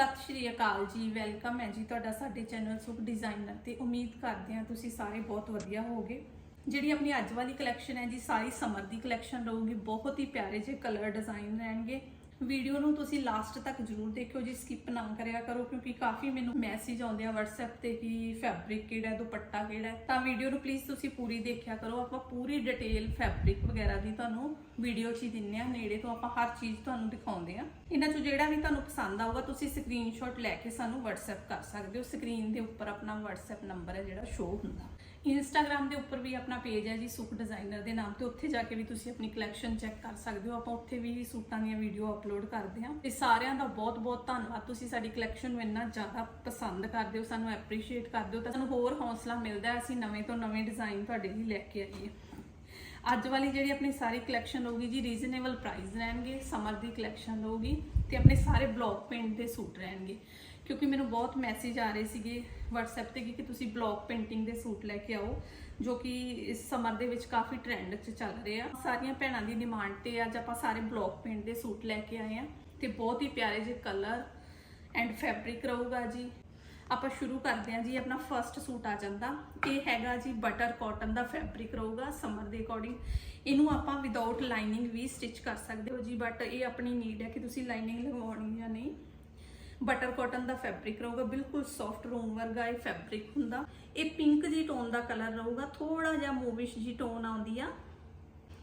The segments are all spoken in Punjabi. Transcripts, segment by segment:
ਸਤਿ ਸ਼੍ਰੀ ਅਕਾਲ ਜੀ, ਵੈਲਕਮ ਹੈ ਜੀ ਤੁਹਾਡਾ ਸਾਡੇ ਚੈਨਲ ਸੁਖ ਡਿਜ਼ਾਈਨਰ ਤੇ ਉਮੀਦ ਕਰਦੇ ਹਾਂ ਤੁਸੀਂ ਸਾਰੇ ਬਹੁਤ ਵਧੀਆ ਹੋਵੋਗੇ। ਜਿਹੜੀ ਆਪਣੀ ਅੱਜ ਵਾਲੀ ਕਲੈਕਸ਼ਨ ਹੈ ਜੀ, ਸਾਰੀ ਸਮਰ ਦੀ ਕਲੈਕਸ਼ਨ ਰਹੂਗੀ, ਬਹੁਤ ਹੀ ਪਿਆਰੇ ਜਿਹੇ ਕਲਰ ਡਿਜ਼ਾਈਨ ਰਹਿਣਗੇ। ਵੀਡੀਓ ਨੂੰ ਤੁਸੀਂ ਲਾਸਟ ਤੱਕ ਜਰੂਰ ਦੇਖਿਓ, ਜੀ ਸਕਿਪ ਨਾ ਕਰਿਆ ਕਰੋ, ਕਿਉਂਕਿ ਕਾਫੀ ਮੈਨੂੰ ਮੈਸੇਜ ਆਉਂਦੇ ਆ WhatsApp ਤੇ ਕਿ ਫੈਬਰਿਕ ਕਿਹੜਾ, ਦੁਪੱਟਾ ਕਿਹੜਾ, ਤਾਂ ਵੀਡੀਓ ਨੂੰ ਪਲੀਜ਼ ਤੁਸੀਂ ਪੂਰੀ ਦੇਖਿਆ ਕਰੋ। ਆਪਾਂ ਪੂਰੀ ਡਿਟੇਲ ਫੈਬਰਿਕ ਵਗੈਰਾ ਦੀ ਤੁਹਾਨੂੰ ਵੀਡੀਓ 'ਚ ਹੀ ਦਿੰਨੇ ਆ, ਨੇੜੇ ਤੋਂ ਆਪਾਂ ਹਰ ਚੀਜ਼ ਤੁਹਾਨੂੰ ਦਿਖਾਉਂਦੇ ਆ। ਇਹਨਾਂ 'ਚੋਂ ਜਿਹੜਾ ਵੀ ਤੁਹਾਨੂੰ ਪਸੰਦ ਆਊਗਾ, ਤੁਸੀਂ ਸਕਰੀਨਸ਼ਾਟ ਲੈ ਕੇ ਸਾਨੂੰ WhatsApp ਕਰ ਸਕਦੇ ਹੋ। ਸਕਰੀਨ ਦੇ ਉੱਪਰ ਆਪਣਾ WhatsApp ਨੰਬਰ ਹੈ ਜਿਹੜਾ ਸ਼ੋ ਹੁੰਦਾ। ਇੰਸਟਾਗ੍ਰam ਦੇ ਉੱਪਰ ਵੀ ਆਪਣਾ ਪੇਜ ਹੈ ਜੀ ਸੁਖ ਡਿਜ਼ਾਈਨਰ ਦੇ ਨਾਮ ਤੇ। ਉੱਥੇ ਜਾ ਕੇ ਵੀ ਤੁਸੀਂ ਆਪਣੀ ਕਲੈਕਸ਼ਨ ਚੈੱਕ ਕਰ ਸਕਦੇ ਹੋ। ਆਪਾਂ ਉੱਥੇ ਵੀ ਸੂਟਾਂ ਦੀਆਂ ਵੀਡੀਓ ਅਪਲੋਡ ਕਰਦੇ ਹਾਂ। ਤੇ ਸਾਰਿਆਂ ਦਾ ਬਹੁਤ-ਬਹੁਤ ਧੰਨਵਾਦ। ਤੁਸੀਂ ਸਾਡੀ ਕਲੈਕਸ਼ਨ ਨੂੰ ਇੰਨਾ ਜ਼ਿਆਦਾ ਪਸੰਦ ਕਰਦੇ ਹੋ, ਸਾਨੂੰ ਐਪਰੀਸ਼ੀਏਟ ਕਰਦੇ ਹੋ। ਤਾਂ ਸਾਨੂੰ ਹੋਰ ਹੌਸਲਾ ਮਿਲਦਾ ਹੈ। ਅਸੀਂ ਨਵੇਂ ਤੋਂ ਨਵੇਂ ਡਿਜ਼ਾਈਨ ਤੁਹਾਡੇ ਲਈ ਲੈ ਕੇ ਆਈਏ। ਅੱਜ ਵਾਲੀ ਜਿਹੜੀ ਆਪਣੀ ਸਾਰੀ ਕਲੈਕਸ਼ਨ ਹੋਊਗੀ ਜੀ ਰੀਜ਼ਨੇਬਲ ਪ੍ਰਾਈਸ ਰਹਿਣਗੇ। ਸਮਰ ਦੀ ਕਲੈਕਸ਼ਨ ਹੋਊਗੀ ਤੇ ਆਪਣੇ ਸਾਰੇ ਬਲੌਕ ਪ੍ਰਿੰਟ ਦੇ ਸੂਟ ਰਹਿਣਗੇ। ਕਿਉਂਕਿ ਮੈਨੂੰ ਬਹੁਤ ਮੈਸੇਜ ਆ ਰਹੇ ਸੀਗੇ WhatsApp ਤੇ ਕਿ ਤੁਸੀਂ ਬਲੌਕ ਪੇਂਟਿੰਗ ਦੇ ਸੂਟ ਲੈ ਕੇ ਆਓ, ਜੋ ਕਿ ਇਸ ਸਮਰ ਦੇ ਵਿੱਚ ਕਾਫੀ ਟ੍ਰੈਂਡ 'ਚ ਚੱਲ ਰਹੇ ਆ। ਸਾਰੀਆਂ ਭੈਣਾਂ ਦੀ ਡਿਮਾਂਡ ਤੇ ਅੱਜ ਆਪਾਂ ਸਾਰੇ ਬਲੌਕ ਪੇਂਟ ਦੇ ਸੂਟ ਲੈ ਕੇ ਆਏ ਆ ਤੇ ਬਹੁਤ ਹੀ ਪਿਆਰੇ ਜਿਹੇ ਕਲਰ ਐਂਡ ਫੈਬਰਿਕ ਰਹੂਗਾ ਜੀ। ਆਪਾਂ ਸ਼ੁਰੂ ਕਰਦੇ ਹਾਂ ਜੀ, ਆਪਣਾ ਫਰਸਟ ਸੂਟ ਆ ਜਾਂਦਾ। ਇਹ ਹੈਗਾ ਜੀ ਬਟਰ ਕਾਟਨ ਦਾ ਫੈਬਰਿਕ ਰਹੂਗਾ ਸਮਰ ਦੇ ਅਕੋਰਡਿੰਗ ਇਹਨੂੰ ਆਪਾਂ ਵਿਦਆਊਟ ਲਾਈਨਿੰਗ ਵੀ ਸਟਿਚ ਕਰ ਸਕਦੇ ਹੋ ਜੀ ਬਟ ਇਹ ਆਪਣੀ ਨੀਡ ਹੈ ਕਿ ਤੁਸੀਂ ਲਾਈਨਿੰਗ ਲਗਵਾਉਣੀ ਜਾਂ ਨਹੀਂ। ਬਟਰ ਕਾਟਨ ਦਾ ਫੈਬਰਿਕ ਰਹੂਗਾ, ਬਿਲਕੁਲ ਸੌਫਟ ਰੋਮ ਵਰਗਾ ਇਹ ਫੈਬਰਿਕ ਹੁੰਦਾ। ਇਹ ਪਿੰਕ ਜੀ ਟੋਨ ਦਾ ਕਲਰ ਰਹੂਗਾ ਥੋੜਾ ਜਿਹਾ ਮੂਵਿਸ਼ ਜੀ ਟੋਨ ਆਉਂਦੀ ਆ।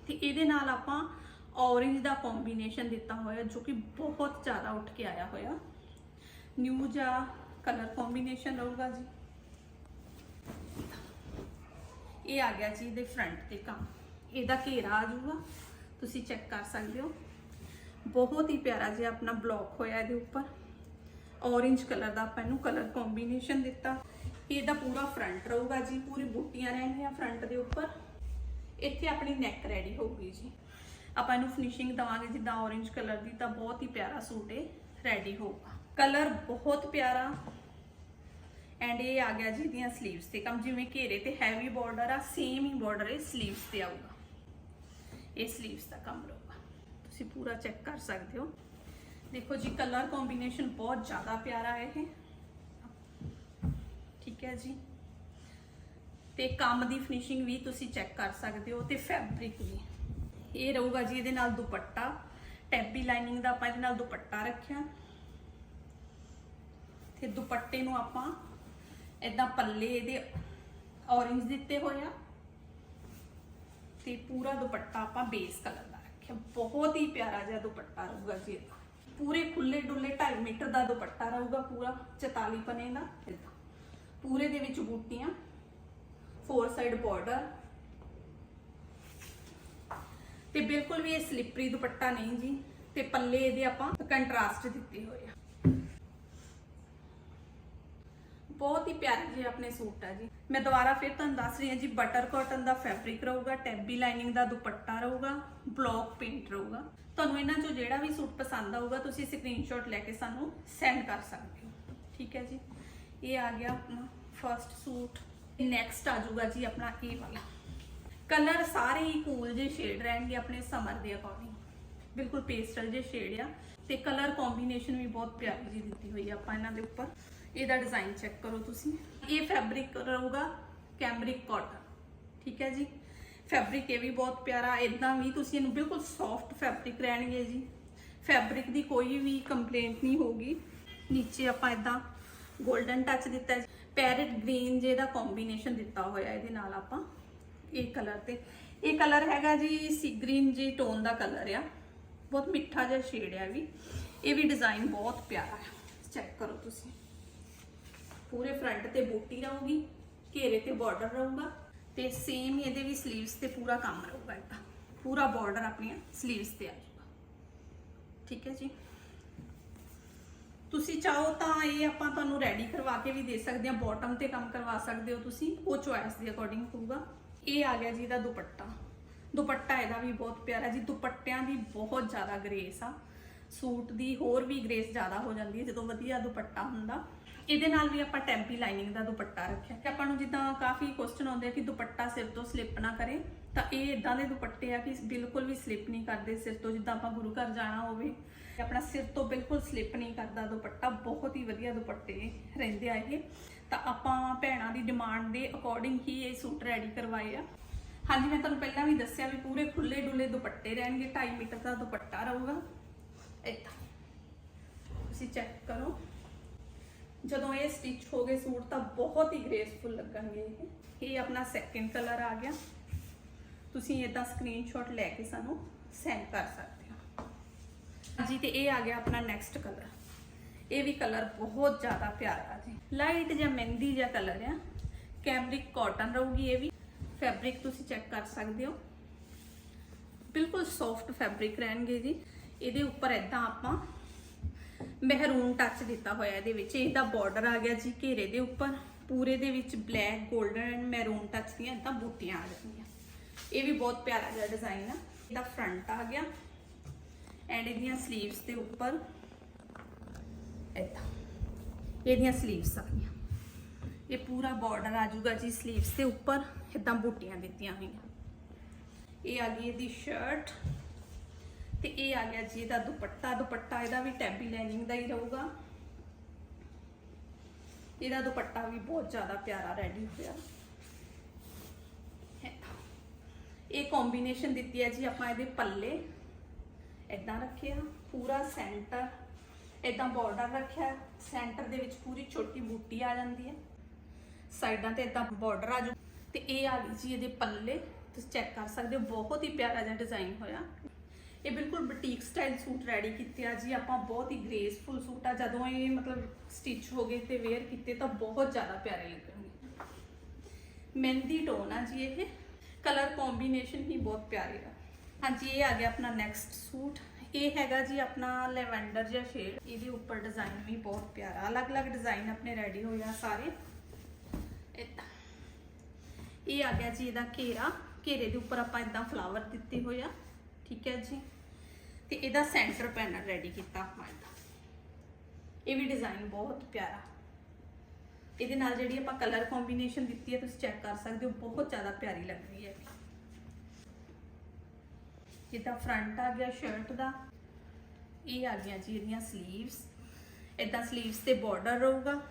ਤੇ ਇਹਦੇ ਨਾਲ ਆਪਾਂ ਔਰੇਂਜ ਦਾ ਕੰਬੀਨੇਸ਼ਨ ਦਿੱਤਾ ਹੋਇਆ, ਜੋ ਕਿ ਬਹੁਤ ਜ਼ਿਆਦਾ ਉੱਠ ਕੇ ਆਇਆ ਹੋਇਆ। ਨਿਊ ਜਿਹਾ ਕਲਰ ਕੰਬੀਨੇਸ਼ਨ ਰਹੂਗਾ ਜੀ। ਇਹ ਆ ਗਿਆ ਜੀ ਇਹਦੇ ਫਰੰਟ ਤੇ ਕੰਮ। ਇਹਦਾ ਘੇਰਾ ਆ ਜਾਊਗਾ, ਤੁਸੀਂ ਚੈੱਕ ਕਰ ਸਕਦੇ ਹੋ। ਬਹੁਤ ਹੀ ਪਿਆਰਾ ਜਿਹਾ ਆਪਣਾ ਬਲੌਕ ਹੋਇਆ ਇਹਦੇ ਉੱਪਰ। ਔਰੇਂਜ ਕਲਰ ਦਾ ਆਪਾਂ ਇਹਨੂੰ ਕਲਰ ਕੰਬੀਨੇਸ਼ਨ ਦਿੱਤਾ। ਇਹਦਾ ਪੂਰਾ ਫਰੰਟ ਰਹੂਗਾ ਜੀ, ਪੂਰੀ ਬੂਟੀਆਂ ਰਹਿਣਗੀਆਂ ਫਰੰਟ ਦੇ ਉੱਪਰ। ਇੱਥੇ ਆਪਣੀ ਨੈਕ ਰੈਡੀ ਹੋਊਗੀ ਜੀ। ਆਪਾਂ ਇਹਨੂੰ ਫਿਨਿਸ਼ਿੰਗ ਦਵਾਂਗੇ, ਜਿੱਦਾਂ ਔਰੇਂਜ ਕਲਰ ਦੀ, ਤਾਂ ਬਹੁਤ ਹੀ ਪਿਆਰਾ ਸੂਟ ਇਹ ਰੈਡੀ ਹੋਊਗਾ। ਕਲਰ ਬਹੁਤ ਪਿਆਰਾ। ਐਂਡ ਇਹ ਆ ਗਿਆ ਜੀ ਦੀਆਂ ਸਲੀਵਸ ਤੇ ਕਮ, ਜਿਵੇਂ ਘੇਰੇ ਤੇ ਹੈਵੀ ਬਾਰਡਰ ਆ ਸੇਮ ਹੀ ਬਾਰਡਰ ਇਹ ਸਲੀਵਸ ਤੇ ਆਊਗਾ। ਇਹ ਸਲੀਵਸ ਦਾ ਕੰਮ ਰਹੂਗਾ। ਤੁਸੀਂ ਪੂਰਾ ਚੈੱਕ ਕਰ ਸਕਦੇ ਹੋ। ਦੇਖੋ ਜੀ ਕਲਰ ਕੰਬੀਨੇਸ਼ਨ ਬਹੁਤ ਜ਼ਿਆਦਾ ਪਿਆਰਾ ਹੈ ਇਹ। ਠੀਕ ਹੈ ਜੀ। ਤੇ ਕੰਮ ਦੀ ਫਿਨਿਸ਼ਿੰਗ ਵੀ ਤੁਸੀਂ ਚੈੱਕ ਕਰ ਸਕਦੇ ਹੋ, ਤੇ ਫੈਬਰਿਕ ਵੀ। ਇਹ ਰਹੂਗਾ ਜੀ ਇਹਦੇ ਨਾਲ ਦੁਪੱਟਾ। ਟੈਬੀ ਲਾਈਨਿੰਗ ਦਾ ਆਪਾਂ ਇਹਦੇ ਨਾਲ ਦੁਪੱਟਾ ਰੱਖਿਆ। ਤੇ ਦੁਪੱਟੇ ਨੂੰ ਆਪਾਂ ਇਦਾਂ ਪੱਲੇ ਇਹਦੇ ਔਰੇਂਜ ਦਿੱਤੇ ਹੋਏ ਆ। ਤੇ ਪੂਰਾ ਦੁਪੱਟਾ ਆਪਾਂ ਬੇਸ ਕਲਰ ਦਾ ਰੱਖਿਆ। ਬਹੁਤ ਹੀ ਪਿਆਰਾ ਜਿਹਾ ਦੁਪੱਟਾ ਰਹੂਗਾ ਜੀ ਇਹਦਾ। ਪੂਰੇ ਖੁੱਲੇ ਡੁੱਲੇ 2.5 ਮੀਟਰ ਦਾ ਦੁਪੱਟਾ ਰਹੂਗਾ ਪੂਰਾ 44 ਪਨੇ ਦਾ। ਪੂਰੇ ਦੇ ਵਿੱਚ ਬੂਟੀਆਂ ਫੋਰ ਸਾਈਡ ਬਾਰਡਰ ਤੇ ਬਿਲਕੁਲ ਵੀ ਇਹ ਸਲਿਪਰੀ ਦੁਪੱਟਾ ਨਹੀਂ ਜੀ, ਤੇ ਪੱਲੇ ਇਹਦੇ ਆਪਾਂ ਕੰਟਰਾਸਟ ਦਿੱਤੇ ਹੋਏ ਆ ਬਹੁਤ ਹੀ ਪਿਆਰੇ ਜਿਹੇ ਆਪਣੇ ਸੂਟ ਆ ਜੀ। ਮੈਂ ਦੁਬਾਰਾ ਫਿਰ ਤੁਹਾਨੂੰ ਦੱਸ ਰਹੀ ਹਾਂ ਜੀ ਬਟਰ ਕਾਟਨ ਦਾ ਫੈਬਰਿਕ ਰਹੂਗਾ, ਟੈਬੀ ਲਾਈਨਿੰਗ ਦਾ ਦੁਪੱਟਾ ਰਹੂਗਾ ਬਲੌਕ ਪ੍ਰਿੰਟ ਰਹੂਗਾ। ਤੁਹਾਨੂੰ ਇਹਨਾਂ ਚੋਂ ਜਿਹੜਾ ਵੀ ਸੂਟ ਪਸੰਦ ਆਊਗਾ, ਤੁਸੀਂ ਸਕਰੀਨਸ਼ਾਟ ਲੈ ਕੇ ਸਾਨੂੰ ਸੈਂਡ ਕਰ ਸਕਦੇ ਹੋ। ਠੀਕ ਹੈ ਜੀ? ਇਹ ਆ ਗਿਆ ਆਪਣਾ ਫਰਸਟ ਸੂਟ। ਨੈਕਸਟ ਆ ਜਾਊਗਾ ਜੀ ਆਪਣਾ ਇਹ ਵਾਲਾ। ਕਲਰ ਸਾਰੇ ਹੀ ਕੂਲ ਜਿਹੇ ਸ਼ੇਡ ਰਹਿਣਗੇ ਆਪਣੇ ਸਮਰ ਦੇ ਅਕੋਰਡਿੰਗ ਬਿਲਕੁਲ ਪੇਸਟਲ ਜਿਹੇ ਸ਼ੇਡ ਆ। ਤੇ ਕਲਰ ਕੰਬੀਨੇਸ਼ਨ ਵੀ ਬਹੁਤ ਪਿਆਰੀ ਜੀ ਦਿੱਤੀ ਹੋਈ ਆ ਆਪਾਂ ਇਹਨਾਂ ਦੇ ਉੱਪਰ। ਇਹਦਾ ਡਿਜ਼ਾਈਨ ਚੈੱਕ ਕਰੋ ਤੁਸੀਂ। ਇਹ ਫੈਬਰਿਕ ਰਹੂਗਾ ਕੈਮਰਿਕ ਕਾਟਨ ਠੀਕ ਹੈ ਜੀ? ਫੈਬਰਿਕ ਇਹ ਵੀ ਬਹੁਤ ਪਿਆਰਾ ਇਦਾਂ ਵੀ ਤੁਸੀਂ ਇਹਨੂੰ ਬਿਲਕੁਲ ਸੌਫਟ ਫੈਬਰਿਕ ਰਹਿਣਗੇ ਜੀ। ਫੈਬਰਿਕ ਦੀ ਕੋਈ ਵੀ ਕੰਪਲੇਂਟ ਨਹੀਂ ਹੋਗੀ ਨੀਚੇ ਆਪਾਂ ਇਦਾਂ 골ਡਨ ਟੱਚ ਦਿੱਤਾ ਹੈ ਪੈਰਟ ਗ੍ਰੀਨ ਜੇ ਦਾ ਕੰਬੀਨੇਸ਼ਨ ਦਿੱਤਾ ਹੋਇਆ ਇਹਦੇ ਨਾਲ ਆਪਾਂ, ਇਹ ਕਲਰ ਤੇ। ਇਹ ਕਲਰ ਹੈਗਾ ਜੀ ਸੀ ਗ੍ਰੀਨ ਜੀ ਟੋਨ ਦਾ ਕਲਰ ਆ। ਬਹੁਤ ਮਿੱਠਾ ਜਿਹਾ ਸ਼ੇਡ ਆ ਵੀ। ਇਹ ਵੀ ਡਿਜ਼ਾਈਨ ਬਹੁਤ ਪਿਆਰਾ ਹੈ। ਚੈੱਕ ਕਰੋ ਤੁਸੀਂ। ਪੂਰੇ ਫਰੰਟ ਤੇ ਬੂਟੀ ਰਹੂਗੀ, ਘੇਰੇ ਤੇ ਬਾਰਡਰ ਰਹੂਗਾ ਤੇ ਸੇਮ ਇਹਦੇ ਵੀ 슬ੀਵਸ ਤੇ ਪੂਰਾ ਕੰਮ ਰਹੂਗਾ ਇਹਦਾ। ਪੂਰਾ ਬਾਰਡਰ ਆਪਣੀਆਂ 슬ੀਵਸ ਤੇ ਆ ਜਾਊਗਾ। ਠੀਕ ਹੈ ਜੀ? ਤੁਸੀਂ ਚਾਹੋ ਤਾਂ ਇਹ ਆਪਾਂ ਤੁਹਾਨੂੰ ਰੈਡੀ ਕਰਵਾ ਕੇ ਵੀ ਦੇ ਸਕਦੇ ਹਾਂ ਬਾਟਮ ਤੇ ਕੰਮ ਕਰਵਾ ਸਕਦੇ ਹੋ ਤੁਸੀਂ, ਉਹ ਚੁਆਇਸ ਦੇ ਅਕੋਰਡਿੰਗ ਹੋਊਗਾ। ਇਹ ਆ ਗਿਆ ਜੀ ਇਹਦਾ ਦੁਪੱਟਾ। ਦੁਪੱਟਾ ਇਹਦਾ ਵੀ ਬਹੁਤ ਪਿਆਰਾ ਜੀ, ਦੁਪੱਟਿਆਂ ਦੀ ਬਹੁਤ ਜ਼ਿਆਦਾ ਗ੍ਰੇਸ ਆ। ਸੂਟ ਦੀ ਹੋਰ ਵੀ ਗ੍ਰੇਸ ਜ਼ਿਆਦਾ ਹੋ ਜਾਂਦੀ ਹੈ ਜਦੋਂ ਵਧੀਆ ਦੁਪੱਟਾ ਹੁੰਦਾ। ਇਹਦੇ ਨਾਲ ਵੀ ਆਪਾਂ ਟੈਂਪੀ ਲਾਈਨਿੰਗ ਦਾ ਦੁਪੱਟਾ ਰੱਖਿਆ। ਤੇ ਆਪਾਂ ਨੂੰ ਜਿੱਦਾਂ ਕਾਫੀ ਕੁਐਸਚਨ ਆਉਂਦੇ ਆ ਕਿ ਦੁਪੱਟਾ ਸਿਰ ਤੋਂ ਸਲਿਪ ਨਾ ਕਰੇ, ਤਾਂ ਇਹ ਇਦਾਂ ਦੇ ਦੁਪੱਟੇ ਆ ਕਿ ਬਿਲਕੁਲ ਵੀ ਸਲਿਪ ਨਹੀਂ ਕਰਦੇ ਸਿਰ ਤੋਂ, ਜਿੱਦਾਂ ਆਪਾਂ ਗੁਰੂ ਘਰ ਜਾਣਾ ਹੋਵੇ। ਆਪਣਾ ਸਿਰ ਤੋਂ ਬਿਲਕੁਲ ਸਲਿਪ ਨਹੀਂ ਕਰਦਾ ਦੁਪੱਟਾ, ਬਹੁਤ ਹੀ ਵਧੀਆ ਦੁਪੱਟੇ ਰਹਿੰਦੇ ਆ ਇਹ। ਤਾਂ ਆਪਾਂ ਭੈਣਾਂ ਦੀ ਡਿਮਾਂਡ ਦੇ ਅਕੋਰਡਿੰਗ ਹੀ ਇਹ ਸੂਟ ਰੈਡੀ ਕਰਵਾਏ ਆ। ਹਾਂਜੀ, ਮੈਂ ਤੁਹਾਨੂੰ ਪਹਿਲਾਂ ਵੀ ਦੱਸਿਆ ਵੀ ਪੂਰੇ ਖੁੱਲੇ ਡੁੱਲੇ ਦੁਪੱਟੇ ਰਹਿਣਗੇ 2.5 ਮੀਟਰ ਦਾ ਦੁਪੱਟਾ ਰਹੂਗਾ। ਏਦਾਂ ਤੁਸੀਂ ਚੈੱਕ ਕਰੋ। ਜਦੋਂ ਇਹ ਸਟਿਚ ਹੋ ਗਏ ਸੂਟ ਤਾਂ ਬਹੁਤ ਹੀ ਗ੍ਰੇਸਫੁਲ ਲੱਗਣਗੇ ਇਹ। ਇਹ ਆਪਣਾ ਸੈਕਿੰਡ ਕਲਰ ਆ ਗਿਆ। ਤੁਸੀਂ ਇਦਾਂ ਸਕਰੀਨਸ਼ਾਟ ਲੈ ਕੇ ਸਾਨੂੰ ਸੈਂਡ ਕਰ ਸਕਦੇ ਹੋ। ਜੀ ਤੇ ਇਹ ਆ ਗਿਆ ਆਪਣਾ ਨੈਕਸਟ ਕਲਰ ਇਹ ਵੀ ਕਲਰ ਬਹੁਤ ਜ਼ਿਆਦਾ ਪਿਆਰਾ ਜੀ। ਲਾਈਟ ਜਾਂ ਮਹਿੰਦੀ ਜਿਹਾ ਕਲਰ ਆ। ਕੈਮਰਿਕ ਕਾਟਨ ਰਹੂਗੀ ਇਹ ਵੀ। ਫੈਬਰਿਕ ਤੁਸੀਂ ਚੈੱਕ ਕਰ ਸਕਦੇ ਹੋ। ਬਿਲਕੁਲ ਸੌਫਟ ਫੈਬਰਿਕ ਰਹਿਣਗੇ ਜੀ। ਇਹਦੇ ਉੱਪਰ ਇਦਾਂ ਆਪਾਂ ਮਹਿਰੂਨ ਟੱਚ ਦਿੱਤਾ ਹੋਇਆ ਇਹਦੇ ਵਿੱਚ। ਇਹਦਾ ਬਾਰਡਰ ਆ ਗਿਆ ਜੀ ਘੇਰੇ ਦੇ ਉੱਪਰ। ਪੂਰੇ ਦੇ ਵਿੱਚ black golden and maroon touch ਦੀਆਂ ਇਦਾਂ ਬੂਟੀਆਂ ਆ ਜਾਂਦੀਆਂ। ਇਹ ਵੀ ਬਹੁਤ ਪਿਆਰਾ ਜਿਹਾ ਡਿਜ਼ਾਈਨ ਆ। ਇਹਦਾ ਫਰੰਟ ਆ ਗਿਆ ਐਂਡ ਇਹਦੀਆਂ ਸਲੀਵਸ ਦੇ ਉੱਪਰ ਇਦਾਂ। ਇਹਦੀਆਂ ਸਲੀਵਸ ਆ ਗਈਆਂ। ਇਹ ਪੂਰਾ ਬਾਰਡਰ ਆ ਜਾਊਗਾ ਜੀ ਸਲੀਵਸ ਦੇ ਉੱਪਰ। ਇਦਾਂ ਬੂਟੀਆਂ ਦਿੱਤੀਆਂ ਹੋਈਆਂ। ਇਹ ਆ ਗਈ ਇਹਦੀ ਸ਼ਰਟ ਤੇ ਇਹ ਆ ਗਿਆ ਜੀ ਇਹਦਾ ਦੁਪੱਟਾ ਦੁਪੱਟਾ ਇਹਦਾ ਵੀ ਟੈਬੀ ਲਾਈਨਿੰਗ ਦਾ ਹੀ ਰਹੂਗਾ। ਇਹਦਾ ਦੁਪੱਟਾ ਵੀ ਬਹੁਤ ਜ਼ਿਆਦਾ ਪਿਆਰਾ ਰੈਡੀ ਹੋਇਆ। ਇਹ ਕੰਬੀਨੇਸ਼ਨ ਦਿੱਤੀ ਹੈ ਜੀ, ਆਪਾਂ ਇਹਦੇ ਪੱਲੇ ਇਦਾਂ ਰੱਖਿਆ, ਪੂਰਾ ਸੈਂਟਰ ਇਦਾਂ ਬਾਰਡਰ ਰੱਖਿਆ ਸੈਂਟਰ ਦੇ ਵਿੱਚ ਪੂਰੀ ਛੋਟੀ ਬੂਟੀ ਆ ਜਾਂਦੀ ਹੈ। ਸਾਈਡਾਂ ਤੇ ਇਦਾਂ ਬਾਰਡਰ ਆ ਜੂ। ਤੇ ਇਹ ਆ ਗਈ ਜੀ ਇਹਦੇ ਪੱਲੇ, ਤੁਸੀਂ ਚੈੱਕ ਕਰ ਸਕਦੇ ਹੋ, ਬਹੁਤ ਹੀ ਪਿਆਰਾ ਜਿਹਾ ਡਿਜ਼ਾਈਨ ਹੋਇਆ। ਇਹ ਬਿਲਕੁਲ ਬੁਟੀਕ ਸਟਾਈਲ ਸੂਟ ਰੈਡੀ ਕੀਤੇ ਆ ਜੀ। ਆਪਾਂ ਬਹੁਤ ਹੀ ਗ੍ਰੇਸਫੁਲ ਸੂਟ ਆ। ਜਦੋਂ ਇਹ ਮਤਲਬ ਸਟਿਚ ਹੋ ਗਏ ਤੇ ਵੇਅਰ ਕੀਤੇ ਤਾਂ ਬਹੁਤ ਜ਼ਿਆਦਾ ਪਿਆਰੇ ਲੱਗਣਗੇ। ਮਹਿੰਦੀ ਟੋਨ ਆ ਜੀ ਇਹ। ਕਲਰ ਕੰਬੀਨੇਸ਼ਨ ਹੀ ਬਹੁਤ ਪਿਆਰੇ ਆ। ਹਾਂਜੀ, ਇਹ ਆ ਗਿਆ ਆਪਣਾ ਨੈਕਸਟ ਸੂਟ। ਇਹ ਹੈਗਾ ਜੀ ਆਪਣਾ ਲੈਵੈਂਡਰ ਜਿਹਾ ਸ਼ੇਡ ਇਹਦੇ ਉੱਪਰ ਡਿਜ਼ਾਈਨ ਵੀ ਬਹੁਤ ਪਿਆਰਾ। ਅਲੱਗ-ਅਲੱਗ ਡਿਜ਼ਾਈਨ ਆਪਣੇ ਰੈਡੀ ਹੋਏ ਆ ਸਾਰੇ। ਇਹ ਆ ਗਿਆ ਜੀ ਇਹਦਾ ਘੇਰਾ। ਘੇਰੇ ਦੇ ਉੱਪਰ ਆਪਾਂ ਇਦਾਂ ਫਲਾਵਰ ਦਿੱਤੇ ਹੋਏ ਆ। ਠੀਕ ਹੈ ਜੀ। ਤੇ ਇਹਦਾ ਸੈਂਟਰ ਪੈਨਲ ਰੈਡੀ ਕੀਤਾ ਆਪਾਂ ਇਹਦਾ। ਇਹ ਵੀ ਡਿਜ਼ਾਈਨ ਬਹੁਤ ਪਿਆਰਾ। ਇਹਦੇ ਨਾਲ ਜਿਹੜੀ ਆਪਾਂ ਕਲਰ ਕੰਬੀਨੇਸ਼ਨ ਦਿੱਤੀ ਹੈ, ਤੁਸੀਂ ਚੈੱਕ ਕਰ ਸਕਦੇ ਹੋ, ਬਹੁਤ ਜ਼ਿਆਦਾ ਪਿਆਰੀ ਲੱਗ ਰਹੀ ਹੈ। ਇਹਦਾ ਫਰੰਟ ਆ ਗਿਆ ਸ਼ਰਟ ਦਾ। ਇਹ ਆ ਗਿਆ ਜੀ ਇਹਦੀਆਂ ਸਲੀਵਸ ਇਦਾਂ ਸਲੀਵਸ ਤੇ ਬਾਰਡਰ ਰਹੂਗਾ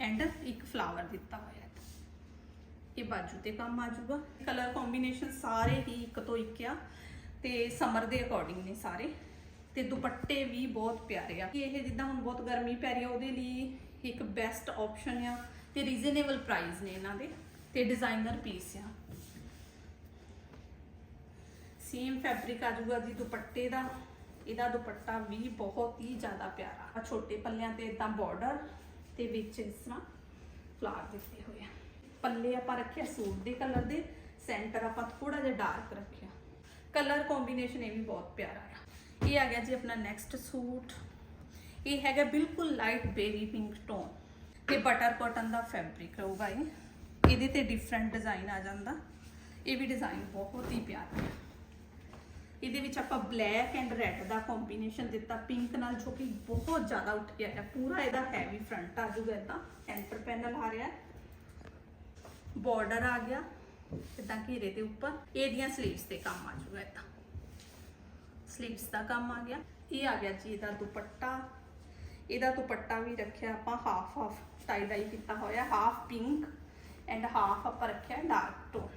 ਐਂਡ ਇੱਕ ਫਲਾਵਰ ਦਿੱਤਾ ਹੋਇਆ ਇਹ ਬਾਜੂ ਤੇ ਕੰਮ ਆ ਜਾਊਗਾ। ਕਲਰ ਕੰਬੀਨੇਸ਼ਨ ਸਾਰੇ ਹੀ ਇੱਕ ਤੋਂ ਇੱਕ ਆ। ਤੇ ਸਮਰ ਦੇ ਅਕੋਰਡਿੰਗ ਨੇ ਸਾਰੇ। ਤੇ ਦੁਪੱਟੇ ਵੀ ਬਹੁਤ ਪਿਆਰੇ ਆ। ਇਹ ਜਿੱਦਾਂ ਹੁਣ ਬਹੁਤ ਗਰਮੀ ਪੈ ਰਹੀ ਆ, ਉਹਦੇ ਲਈ ਇੱਕ ਬੈਸਟ ਆਪਸ਼ਨ ਆ ਤੇ ਰੀਜ਼ਨੇਬਲ ਪ੍ਰਾਈਸ ਨੇ ਇਹਨਾਂ ਦੇ। ਤੇ ਡਿਜ਼ਾਈਨਰ ਪੀਸ ਆ। ਸੇਮ ਫੈਬਰਿਕ ਆ ਜੂਗਾ ਜੀ ਦੁਪੱਟੇ ਦਾ। ਇਹਦਾ ਦੁਪੱਟਾ ਵੀ ਬਹੁਤ ਹੀ ਜ਼ਿਆਦਾ ਪਿਆਰਾ। ਆ ਛੋਟੇ ਪੱਲਿਆਂ ਤੇ ਇਦਾਂ ਬਾਰਡਰ ਤੇ ਵਿੱਚ ਇਸ ਤਰ੍ਹਾਂ ਫਲਾਰ ਦਿੱਤੇ ਹੋਏ ਆ। ਪੱਲੇ ਆਪਾਂ ਰੱਖਿਆ ਸੂਟ ਦੇ ਕਲਰ ਦੇ। ਸੈਂਟਰ ਆਪਾਂ ਥੋੜਾ ਜਿਹਾ ਡਾਰਕ ਰੱਖਿਆ। ਕਲਰ ਕੰਬੀਨੇਸ਼ਨ ਇਹ ਵੀ ਬਹੁਤ ਪਿਆਰਾ ਆ। ਇਹ ਆ ਗਿਆ ਜੀ ਆਪਣਾ ਨੈਕਸਟ ਸੂਟ। ਇਹ ਹੈਗਾ ਬਿਲਕੁਲ ਲਾਈਟ ਬੇਬੀ ਪਿੰਕ ਟੋਨ ਤੇ ਬਟਰ ਕਾਟਨ ਦਾ ਫੈਬਰਿਕ ਰਹੂਗਾ ਇਹ। ਇਹਦੇ ਤੇ ਡਿਫਰੈਂਟ ਡਿਜ਼ਾਈਨ ਆ ਜਾਂਦਾ। ਇਹ ਵੀ ਡਿਜ਼ਾਈਨ ਬਹੁਤ ਹੀ ਪਿਆਰਾ ਹੈ ਇਹਦੇ ਵਿੱਚ ਆਪਾਂ ਬਲੈਕ ਐਂਡ ਰੈੱਡ ਦਾ ਕੰਬੀਨੇਸ਼ਨ ਦਿੱਤਾ। ਪਿੰਕ ਨਾਲ ਜੋ ਕਿ ਬਹੁਤ ਜ਼ਿਆਦਾ ਉੱਠ ਗਿਆ ਹੈ। ਪੂਰਾ ਇਹਦਾ ਹੈਵੀ ਫਰੰਟ ਆ ਜੂਗਾ ਇਦਾਂ ਸੈਂਟਰ ਪੈਨਲ ਆ ਰਿਹਾ। ਬਾਰਡਰ ਆ ਗਿਆ। ਇਦਾਂ ਘੇਰੇ ਦੇ ਉੱਪਰ ਇਹਦੀਆਂ ਸਲੀਵਸ ਤੇ ਕੰਮ ਆ ਜਾਊਗਾ ਇਦਾਂ। ਸਲੀਵਸ ਦਾ ਕੰਮ ਆ ਗਿਆ। ਇਹ ਆ ਗਿਆ ਜੀ ਇਹਦਾ ਦੁਪੱਟਾ। ਇਹਦਾ ਦੁਪੱਟਾ ਵੀ ਰੱਖਿਆ ਆਪਾਂ ਹਾਫ ਹਾਫ ਟਾਈ ਡਾਈ ਕੀਤਾ ਹੋਇਆ ਹਾਫ ਪਿੰਕ ਐਂਡ ਹਾਫ ਆਪਾਂ ਰੱਖਿਆ ਡਾਰਕ ਟੋਨ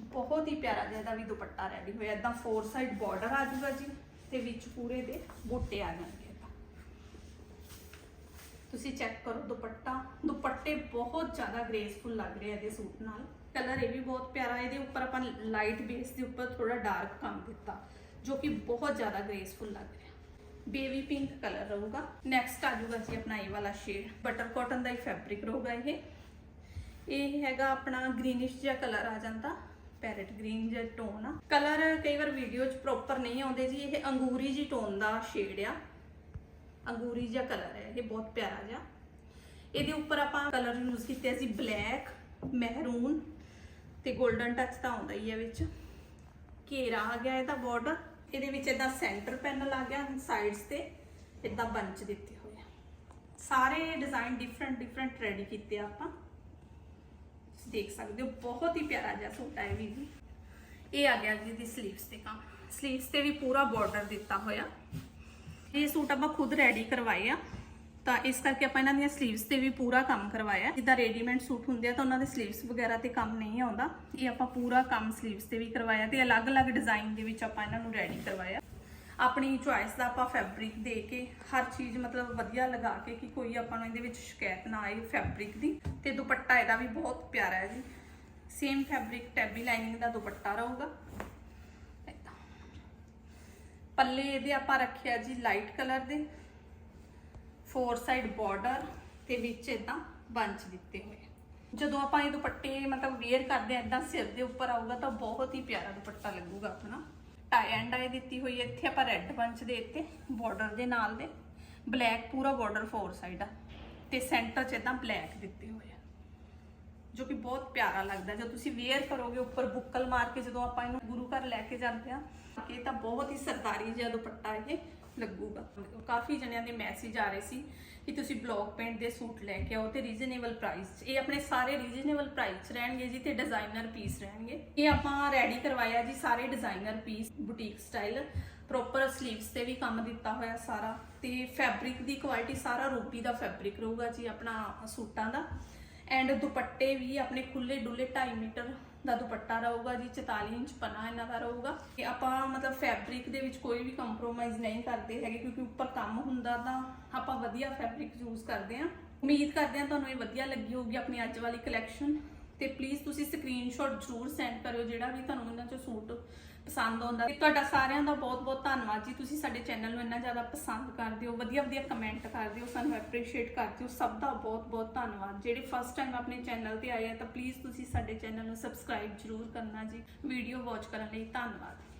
ਬਹੁਤ ਹੀ ਪਿਆਰਾ ਜਿਹਾ ਇਹਦਾ ਵੀ ਦੁਪੱਟਾ ਰੈਡੀ ਹੋਇਆ। ਇਦਾਂ ਫੋਰ ਸਾਈਡ ਬਾਰਡਰ ਆ ਜਾਊਗਾ ਜੀ ਤੇ ਵਿੱਚ ਪੂਰੇ ਦੇ ਬੂਟੇ ਆ ਜਾਣਗੇ ਤੁਸੀਂ ਚੈੱਕ ਕਰੋ ਦੁਪੱਟਾ। ਦੁਪੱਟੇ ਬਹੁਤ ਜ਼ਿਆਦਾ ਗ੍ਰੇਸਫੁਲ ਲੱਗ ਰਹੇ ਆ ਇਹਦੇ ਸੂਟ ਨਾਲ। ਕਲਰ ਇਹ ਵੀ ਬਹੁਤ ਪਿਆਰਾ, ਇਹਦੇ ਉੱਪਰ ਆਪਾਂ ਲਾਈਟ ਬੇਸ ਦੇ ਉੱਪਰ ਥੋੜਾ ਡਾਰਕ ਕੰਮ ਦਿੱਤਾ ਜੋ ਕਿ ਬਹੁਤ ਜ਼ਿਆਦਾ ਗ੍ਰੇਸਫੁਲ ਲੱਗ ਰਿਹਾ। ਬੇਬੀ ਪਿੰਕ ਕਲਰ ਰਹੂਗਾ। ਨੈਕਸਟ ਆ ਜਾਊਗਾ ਜੀ ਆਪਣਾ ਇਹ ਵਾਲਾ ਸ਼ੇਡ ਬਟਰ ਕਾਟਨ ਦਾ ਹੀ ਫੈਬਰਿਕ ਰਹੂਗਾ ਇਹ। ਇਹ ਹੈਗਾ ਆਪਣਾ ਗ੍ਰੀਨਿਸ਼ ਜਿਹਾ ਕਲਰ ਆ ਜਾਂਦਾ ਪੈਰਟ ਗ੍ਰੀਨ ਜਿਹਾ ਟੋਨ ਆ। ਕਲਰ ਕਈ ਵਾਰ ਵੀਡੀਓ 'ਚ ਪ੍ਰੋਪਰ ਨਹੀਂ ਆਉਂਦੇ ਜੀ, ਇਹ ਅੰਗੂਰੀ ਜੀ ਟੋਨ ਦਾ ਸ਼ੇਡ ਆ। ਅੰਗੂਰੀ ਜਿਹਾ ਕਲਰ ਹੈ ਇਹ ਬਹੁਤ ਪਿਆਰਾ ਜਿਹਾ। ਇਹਦੇ ਉੱਪਰ ਆਪਾਂ ਕਲਰ ਯੂਜ਼ ਕੀਤੇ ਸੀ ਬਲੈਕ ਮਹਿਰੂਨ ਤੇ 골ਡਨ ਟੱਚ ਤਾਂ ਆਉਂਦਾ ਹੀ ਹੈ ਵਿੱਚ। ਘੇਰਾ ਆ ਗਿਆ ਇਹਦਾ ਬਾਰਡਰ ਇਹਦੇ ਵਿੱਚ ਇਦਾਂ ਸੈਂਟਰ ਪੈਨਲ ਆ ਗਿਆ ਸਾਈਡਸ ਤੇ। ਇਦਾਂ ਬੰਚ ਦਿੱਤੇ ਹੋਏ ਆ। ਸਾਰੇ ਡਿਜ਼ਾਈਨ ਡਿਫਰੈਂਟ ਡਿਫਰੈਂਟ ਰੈਡੀ ਕੀਤੇ ਆ ਆਪਾਂ। ਤੁਸੀਂ ਦੇਖ ਸਕਦੇ ਹੋ, ਬਹੁਤ ਹੀ ਪਿਆਰਾ ਜਿਹਾ ਸੂਟ ਹੈ ਇਹ ਵੀ। ਜੀ ਇਹ ਆ ਗਿਆ ਜੀ ਦੀ ਸਲੀਵਸ ਤੇ ਕੰਮ। ਸਲੀਵਸ ਤੇ ਵੀ ਪੂਰਾ ਬਾਰਡਰ ਦਿੱਤਾ ਹੋਇਆ। ਇਹ ਸੂਟ ਆਪਾਂ ਖੁਦ ਰੈਡੀ ਕਰਵਾਏ ਆ। ਤਾਂ ਇਸ ਕਰਕੇ ਆਪਾਂ ਇਹਨਾਂ ਦੀਆਂ ਸਲੀਵਸ ਤੇ ਵੀ ਪੂਰਾ ਕੰਮ ਕਰਵਾਇਆ। ਜਿੱਦਾਂ ਰੈਡੀਮੇਡ ਸੂਟ ਹੁੰਦੇ ਆ ਤਾਂ ਉਹਨਾਂ ਦੇ ਸਲੀਵਸ ਵਗੈਰਾ ਤੇ ਕੰਮ ਨਹੀਂ ਆਉਂਦਾ। ਇਹ ਆਪਾਂ ਪੂਰਾ ਕੰਮ ਸਲੀਵਸ ਤੇ ਵੀ ਕਰਵਾਇਆ ਤੇ ਅਲੱਗ-ਅਲੱਗ ਡਿਜ਼ਾਈਨ ਦੇ ਵਿੱਚ ਆਪਾਂ ਇਹਨਾਂ ਨੂੰ ਰੈਡੀ ਕਰਵਾਇਆ। ਆਪਣੀ ਚੁਆਇਸ ਦਾ ਆਪਾਂ ਫੈਬਰਿਕ ਦੇ ਕੇ ਹਰ ਚੀਜ਼ ਮਤਲਬ ਵਧੀਆ ਲਗਾ ਕੇ ਕਿ ਕੋਈ ਆਪਾਂ ਨੂੰ ਇਹਦੇ ਵਿੱਚ ਸ਼ਿਕਾਇਤ ਨਾ ਆਏ ਫੈਬਰਿਕ ਦੀ। ਤੇ ਦੁਪੱਟਾ ਇਹਦਾ ਵੀ ਬਹੁਤ ਪਿਆਰਾ ਹੈ ਜੀ। ਸੇਮ ਫੈਬਰਿਕ ਟੈਬੀ ਲਾਈਨਿੰਗ ਦਾ ਦੁਪੱਟਾ ਰਹੂਗਾ। ਪੱਲੇ ਇਹਦੇ ਆਪਾਂ ਰੱਖਿਆ ਜੀ ਲਾਈਟ ਕਲਰ ਦੇ। ਫੋਰ ਸਾਈਡ ਬਾਰਡਰ ਤੇ ਵਿੱਚ ਇਦਾਂ ਬੰਚ ਦਿੱਤੇ ਹੋਏ ਜਦੋਂ ਆਪਾਂ ਇਹ ਦੁਪੱਟੇ ਮਤਲਬ ਵੇਅਰ ਕਰਦੇ ਆ ਇਦਾਂ ਸਿਰ ਦੇ ਉੱਪਰ ਆਊਗਾ ਤਾਂ ਬਹੁਤ ਹੀ ਪਿਆਰਾ ਦੁਪੱਟਾ ਲੱਗੂਗਾ ਆਪਣਾ। ਟਾਈ ਐਂਡ ਆਈ ਦਿੱਤੀ ਹੋਈ ਹੈ ਇੱਥੇ, ਆਪਾਂ ਰੈੱਡ ਬੰਚ ਦੇ ਇੱਥੇ ਬਾਰਡਰ ਦੇ ਨਾਲ ਦੇ। ਬਲੈਕ ਪੂਰਾ ਬਾਰਡਰ ਫੋਰ ਸਾਈਡ ਆ ਤੇ ਸੈਂਟਰ 'ਚ ਇਦਾਂ ਬਲੈਕ ਦਿੱਤੇ ਹੋਏ ਆ। ਜੋ ਕਿ ਬਹੁਤ ਪਿਆਰਾ ਲੱਗਦਾ, ਜਦੋਂ ਤੁਸੀਂ ਵੇਅਰ ਕਰੋਗੇ ਉੱਪਰ ਬੁੱਕਲ ਮਾਰ ਕੇ ਜਦੋਂ ਆਪਾਂ ਇਹਨੂੰ ਗੁਰੂ ਘਰ ਲੈ ਕੇ ਜਾਂਦੇ ਆ, ਇਹ ਤਾਂ ਬਹੁਤ ਹੀ ਸਰਦਾਰੀ ਜਿਹਾ ਦੁਪੱਟਾ ਇਹ। ਲੱਗੂਗਾ। ਕਾਫੀ ਜਣਿਆਂ ਦੇ ਮੈਸੇਜ ਆ ਰਹੇ ਸੀ ਕਿ ਤੁਸੀਂ ਬਲੌਕ ਪੈਂਟ ਦੇ ਸੂਟ ਲੈ ਕੇ ਆਓ ਤੇ ਰੀਜ਼ਨੇਬਲ ਪ੍ਰਾਈਸ 'ਚ। ਇਹ ਆਪਣੇ ਸਾਰੇ ਰੀਜ਼ਨੇਬਲ ਪ੍ਰਾਈਸ 'ਚ ਰਹਿਣਗੇ ਜੀ ਤੇ ਡਿਜ਼ਾਈਨਰ ਪੀਸ ਰਹਿਣਗੇ। ਇਹ ਆਪਾਂ ਰੈਡੀ ਕਰਵਾਇਆ ਜੀ ਸਾਰੇ designer piece boutique style proper 슬ੀਵਸ ਤੇ ਵੀ ਕੰਮ ਦਿੱਤਾ ਹੋਇਆ ਸਾਰਾ ਤੇ ਫੈਬਰਿਕ ਦੀ ਕੁਆਲਿਟੀ ਸਾਰਾ ਰੂਪੀ ਦਾ ਫੈਬਰਿਕ ਰਹੂਗਾ ਜੀ ਆਪਣਾ ਸੂਟਾਂ ਦਾ। ਐਂਡ ਦੁਪੱਟੇ ਵੀ ਆਪਣੇ ਖੁੱਲੇ ਡੁੱਲੇ 2.5 ਮੀਟਰ ਦਾ ਦੁਪੱਟਾ ਰਹੂਗਾ ਜੀ 44 ਇੰਚ ਪਨਾ ਇਹਨਾਂ ਦਾ ਰਹੂਗਾ। ਤੇ ਆਪਾਂ ਮਤਲਬ ਫੈਬਰਿਕ ਦੇ ਵਿੱਚ ਕੋਈ ਵੀ ਕੰਪਰੋਮਾਈਜ਼ ਨਹੀਂ ਕਰਦੇ ਹੈਗੇ, ਕਿਉਂਕਿ ਉੱਪਰ ਕੰਮ ਹੁੰਦਾ ਤਾਂ ਆਪਾਂ ਵਧੀਆ ਫੈਬਰਿਕ ਯੂਜ਼ ਕਰਦੇ ਹਾਂ। ਉਮੀਦ ਕਰਦੇ ਹਾਂ ਤੁਹਾਨੂੰ ਇਹ ਵਧੀਆ ਲੱਗੀ ਹੋਊਗੀ ਆਪਣੀ ਅੱਜ ਵਾਲੀ ਕਲੈਕਸ਼ਨ ਤੇ ਪਲੀਜ਼ ਤੁਸੀਂ ਸਕਰੀਨਸ਼ਾਟ ਜ਼ਰੂਰ ਸੈਂਡ ਕਰਿਓ ਜਿਹੜਾ ਵੀ ਤੁਹਾਨੂੰ ਇਹਨਾਂ ਚੋਂ ਸੂਟ ਪਸੰਦ ਆਉਂਦਾ। ਤੇ ਤੁਹਾਡਾ ਸਾਰਿਆਂ ਦਾ ਬਹੁਤ-ਬਹੁਤ ਧੰਨਵਾਦ ਜੀ। ਤੁਸੀਂ ਸਾਡੇ ਚੈਨਲ ਨੂੰ ਇੰਨਾ ਜ਼ਿਆਦਾ ਪਸੰਦ ਕਰਦੇ ਹੋ ਵਧੀਆ-ਵਧੀਆ ਕਮੈਂਟ ਕਰਦੇ ਹੋ, ਸਾਨੂੰ ਐਪਰੀਸ਼ੀਏਟ ਕਰਦੇ ਹੋ। ਸਭ ਦਾ ਬਹੁਤ-ਬਹੁਤ ਧੰਨਵਾਦ। ਜਿਹੜੇ ਫਸਟ ਟਾਈਮ ਆਪਣੇ ਚੈਨਲ ਤੇ ਆਏ ਆ, ਤਾਂ ਪਲੀਜ਼ ਤੁਸੀਂ ਸਾਡੇ ਚੈਨਲ ਨੂੰ ਸਬਸਕ੍ਰਾਈਬ ਜ਼ਰੂਰ ਕਰਨਾ ਜੀ। ਵੀਡੀਓ ਵਾਚ ਕਰਨ ਲਈ ਧੰਨਵਾਦ।